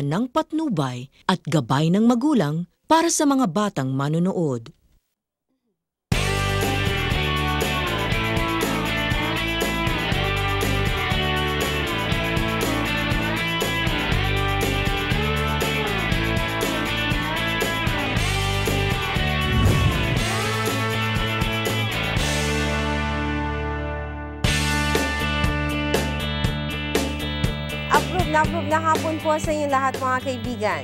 kagandaan ng patnubay at gabay ng magulang para sa mga batang manonood. Approve na hapon po sa inyong lahat mga kaibigan.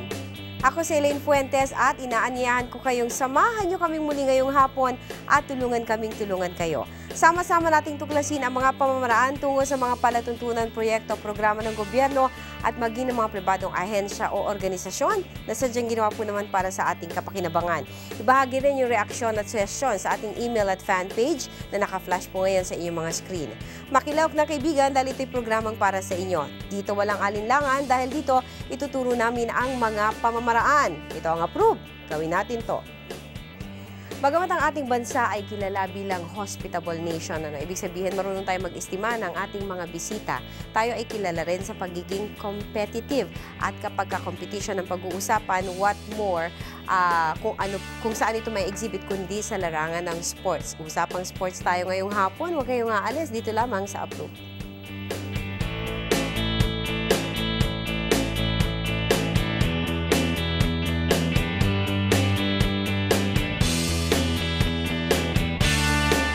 Ako si Elaine Fuentes at inaanyahan ko kayong samahan nyo kaming muli ngayong hapon at tulungan kaming tulungan kayo. Sama-sama nating tuklasin ang mga pamamaraan tungo sa mga palatuntunan, proyekto, programa ng gobyerno at maging ng mga pribadong ahensya o organisasyon na sadyang ginawa po naman para sa ating kapakinabangan. Ibahagi rin yung reaksyon at suggestion sa ating email at fan page na naka-flash po ngayon sa inyong mga screen. Makilawak na kaibigan dahil ito'y programang para sa inyo. Dito walang alinlangan dahil dito ituturo namin ang mga pamamaraan. Ito ang approve. Gawin natin to. Bagamat ang ating bansa ay kilala bilang hospitable nation, ano, ibig sabihin marunong tayo mag-estima ng ating mga bisita, tayo ay kilala rin sa pagiging competitive. At kapag ka-competition ang pag-uusapan, what more ah, kung, ano, kung saan ito may exhibit kundi sa larangan ng sports. Usapang sports tayo ngayong hapon, huwag kayong aalis dito lamang sa Approve.